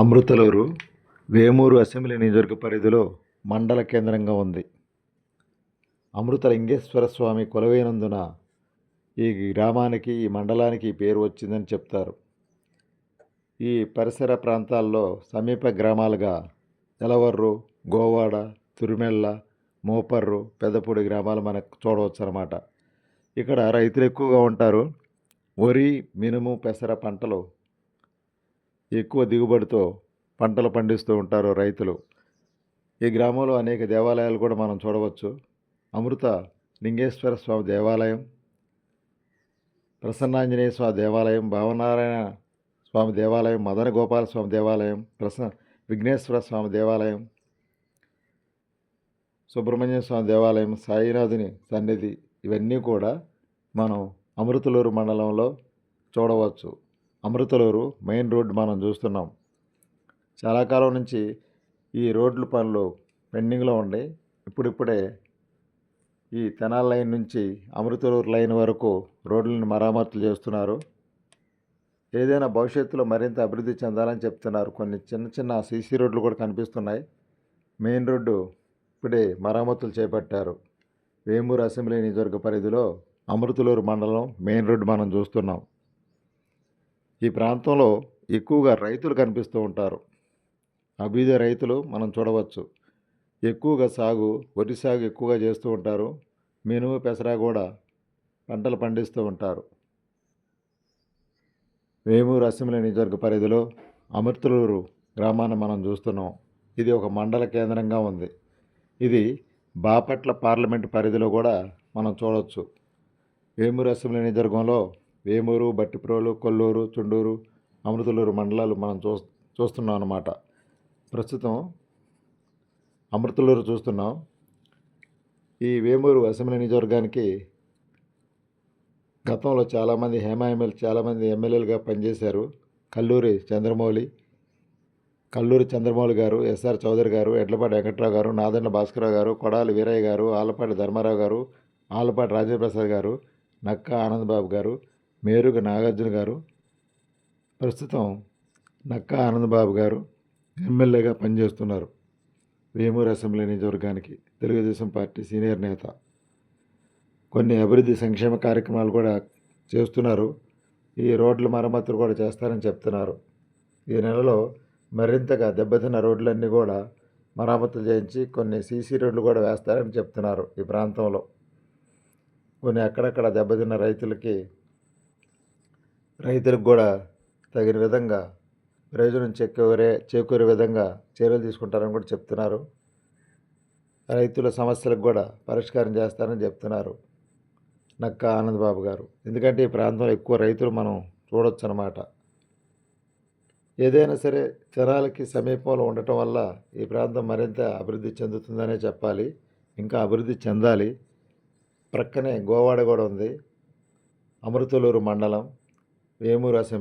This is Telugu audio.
అమృతలూరు వేమూరు అసెంబ్లీ నియోజకవర్గ పరిధిలో మండల కేంద్రంగా ఉంది. అమృతలింగేశ్వర స్వామి కొలవైనందున ఈ గ్రామానికి ఈ మండలానికి పేరు వచ్చిందని చెప్తారు. ఈ పరిసర ప్రాంతాల్లో సమీప గ్రామాలుగా ఎలవర్రు గోవాడ తురిమెళ్ళ మోపర్రు పెద్దపూడి గ్రామాలు మనకు చూడవచ్చు అనమాట ఇక్కడ రైతులు ఎక్కువగా ఉంటారు. వరి మినుము పెసర పంటలు ఎక్కువ దిగుబడితో పంటలు పండిస్తూ ఉంటారు రైతులు. ఈ గ్రామంలో అనేక దేవాలయాలు కూడా మనం చూడవచ్చు. అమృత లింగేశ్వర స్వామి దేవాలయం ప్రసన్నాంజనేయ స్వామి దేవాలయం భావనారాయణ స్వామి దేవాలయం మదన గోపాల స్వామి దేవాలయం ప్రసన్న విఘ్నేశ్వర స్వామి దేవాలయం సుబ్రహ్మణ్య స్వామి దేవాలయం సాయినాథుని సన్నిధి ఇవన్నీ కూడా మనం అమృతలూరు మండలంలో చూడవచ్చు. అమృతలూరు మెయిన్ రోడ్డు మనం చూస్తున్నాం. చాలా కాలం నుంచి ఈ రోడ్ల పనులు పెండింగ్లో ఉండి. ఇప్పుడిప్పుడే ఈ తెనాల లైన్ నుంచి అమృతలూరు లైన్ వరకు రోడ్లను మరామతులు చేస్తున్నారు. ఏదైనా భవిష్యత్తులో మరింత అభివృద్ధి చెందాలని చెప్తున్నారు. కొన్ని చిన్న చిన్న సీసీ రోడ్లు కూడా కనిపిస్తున్నాయి. మెయిన్ రోడ్డు ఇప్పుడే మరామతులు చేపట్టారు. వేమూరు అసెంబ్లీ నియోజకవర్గ పరిధిలో అమృతలూరు మండలం మెయిన్ రోడ్డు మనం చూస్తున్నాం. ఈ ప్రాంతంలో ఎక్కువగా రైతులు కనిపిస్తూ ఉంటారు. అభ్యుదయ రైతులు మనం చూడవచ్చు. ఎక్కువగా సాగు వరి సాగు ఎక్కువగా చేస్తూ ఉంటారు. మినుము పెసర కూడా పంటలు పండిస్తూ ఉంటారు. వేమూరు అసెంబ్లీ నియోజకవర్గ పరిధిలో అమృతలూరు గ్రామాన్ని మనం చూస్తున్నాం. ఇది ఒక మండల కేంద్రంగా ఉంది. ఇది బాపట్ల పార్లమెంట్ పరిధిలో కూడా మనం చూడవచ్చు. వేమూరు అసెంబ్లీ నియోజకవర్గంలో వేమూరు బట్టిప్రోలు కొల్లూరు చుండూరు అమృతలూరు మండలాలు మనం చూ చూస్తున్నాం అన్నమాట. ప్రస్తుతం అమృతలూరు చూస్తున్నాం. ఈ వేమూరు అసెంబ్లీ నియోజకవర్గానికి గతంలో చాలామంది హేమా ఎమ్మెల్యే చాలామంది ఎమ్మెల్యేలుగా పనిచేశారు. కల్లూరి చంద్రమౌళి కల్లూరి చంద్రమౌళి గారు ఎస్ఆర్ చౌదరి గారు ఎడ్లపాటి వెంకట్రావు గారు నాదెండ్ల భాస్కరరావు గారు కొడాలి వీరయ్య గారు ఆలపాటి ధర్మారావు గారు ఆలపాటి రాజేంద్రప్రసాద్ గారు నక్క ఆనందబాబు గారు మేరుగ నాగార్జున గారు ప్రస్తుతం నక్కా ఆనందబాబు గారు ఎమ్మెల్యేగా పనిచేస్తున్నారు. వేమూరు అసెంబ్లీ నియోజకవర్గానికి తెలుగుదేశం పార్టీ సీనియర్ నేత. కొన్ని అభివృద్ధి సంక్షేమ కార్యక్రమాలు కూడా చేస్తున్నారు. ఈ రోడ్ల మరమ్మతులు కూడా చేస్తారని చెప్తున్నారు. ఈ నెలలో మరింతగా దెబ్బతిన్న రోడ్లన్నీ కూడా మరమ్మతులు చేయించి కొన్ని సీసీ రోడ్లు కూడా వేస్తారని చెప్తున్నారు ఈ ప్రాంతంలో. కొన్ని అక్కడక్కడ దెబ్బతిన్న రైతులకి రైతులకు కూడా తగిన విధంగా ప్రయోజనం చేకూరే చేకూరే విధంగా చర్యలు తీసుకుంటారని కూడా చెప్తున్నారు. రైతుల సమస్యలకు కూడా పరిష్కారం చేస్తారని చెప్తున్నారు నక్క ఆనందబాబు గారు. ఎందుకంటే ఈ ప్రాంతంలో ఎక్కువ రైతులు మనం చూడొచ్చు అనమాట ఏదైనా సరే జనాలకి సమీపంలో ఉండటం వల్ల ఈ ప్రాంతం మరింత అభివృద్ధి చెందుతుందనే చెప్పాలి. ఇంకా అభివృద్ధి చెందాలి. ప్రక్కనే గోవాడ కూడా ఉంది. అమృతలూరు మండలం. వేమూరు అసెంబ్లీ.